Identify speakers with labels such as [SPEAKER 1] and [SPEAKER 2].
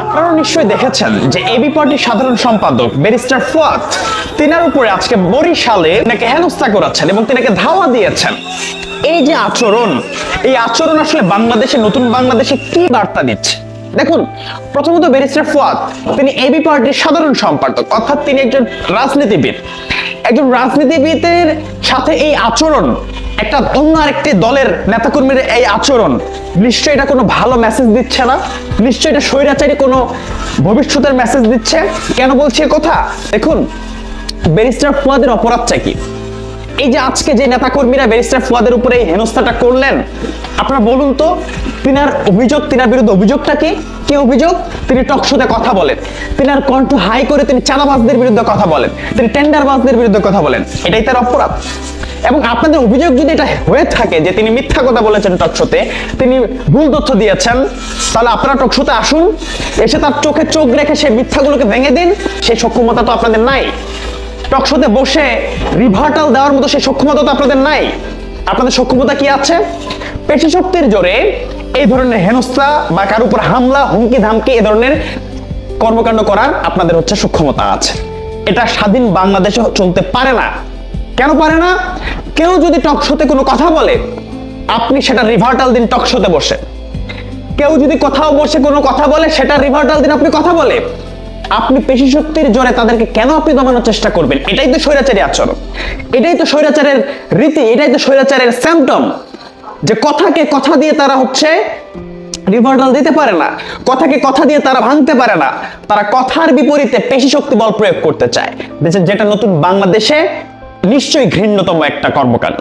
[SPEAKER 1] আপনারা নিশ্চয়ই দেখেছেন যে এবি পার্টির সাধারণ সম্পাদক, ব্যারিস্টার ফুয়াদ, তিনার উপরে আজকে বরিশালে নাকি হেনস্থা করাচ্ছেন এবং তিনাকে ধাওয়া দিয়েছেন। এই যে আচরণ, এই আচরণ আসলে বাংলাদেশে, নতুন বাংলাদেশে কি বার্তা দিচ্ছে? দেখুন, প্রথমত ব্যারিস্টার ফুয়াদ, তিনি এবি পার্টির সাধারণ সম্পাদক, অর্থাৎ তিনি একজন রাজনীতিবিদ। একজন রাজনীতিবিদের সাথে এই আচরণ, একটা অন্য আরেকটি দলের নেতাকর্মীর এই আচরণ, নিশ্চয়ই এটা কোনো ভালো মেসেজ দিচ্ছে না? নিশ্চয়ই এটা স্বৈরাচারী কোনো ভবিষ্যতের মেসেজ দিচ্ছে? কেন বলছি কথা? দেখুন, ব্যারিস্টার ফুয়াদের অপরাধটা কি? এই যে আজকে যে নেতাকর্মীরা ব্যারিস্টার ফুয়াদের উপরে এই হেনস্থাটা করলেন, আপনারা বলুন তো, তিনার অভিযোগ, তিনার বিরুদ্ধে অভিযোগটা কি? কি অভিযোগ? তিনি টকশোতে কথা বলেন। তিনার কণ্ঠ হাই করে তিনি চাঁদাবাজদের বিরুদ্ধে কথা বলেন। তিনি টেন্ডারবাজদের বিরুদ্ধে কথা বলেন। এটাই তার অপরাধ। এবং আপনাদের অভিযোগ যদি এটা হয়ে থাকে যে তিনি মিথ্যা কথা বলেছেন টকশোতে তিনি ভুল তথ্য দিয়েছেন, তাহলে আপনারা টকশোতে আসুন, এসে তার চোখে চোখ রেখে সেই মিথ্যাগুলোকে ভেঙে দিন সেই সক্ষমতা তো আপনাদের নাই। টকশোতে বসে রিভার্টাল দেওয়ার মতো সেই সক্ষমতা তো আপনাদের নাই। আপনাদের সক্ষমতা কি আছে? পেশি শক্তির জোরে এই ধরনের হেনস্থা বা কার উপর হামলা, হুমকি, ধামকি এ ধরনের কর্মকাণ্ড করার আপনাদের হচ্ছে সক্ষমতা আছে। এটা স্বাধীন বাংলাদেশে চলতে পারে না। কেন পারে না? কেউ যদি টকশোতে কোনো কথা বলে, আপনি সেটা রিভার্টাল দিন টকশোতে বসে। কেউ যদি কোথাও বসে কোনো কথা বলে, সেটা রিভার্টাল দিন আপনি কথা বলে। আপনি পেশি শক্তির জোরে তাদেরকে কেন আপনি দমানোর চেষ্টা করবেন? এটাই তো স্বৈরাচারী আচরণ। এটাই তো স্বৈরাচারের রীতি, এটাই তো স্বৈরাচারের স্যাম্পটম যে কথাকে কথা দিয়ে তারা হচ্ছে রিভার্টাল দিতে পারে না, কথাকে কথা দিয়ে তারা ভাঙতে পারে না। তারা কথার বিপরীতে পেশি শক্তি বল প্রয়োগ করতে চায়। যেটা নতুন বাংলাদেশে নিশ্চয়ই ঘৃণ্যতম একটা কর্মকাণ্ড।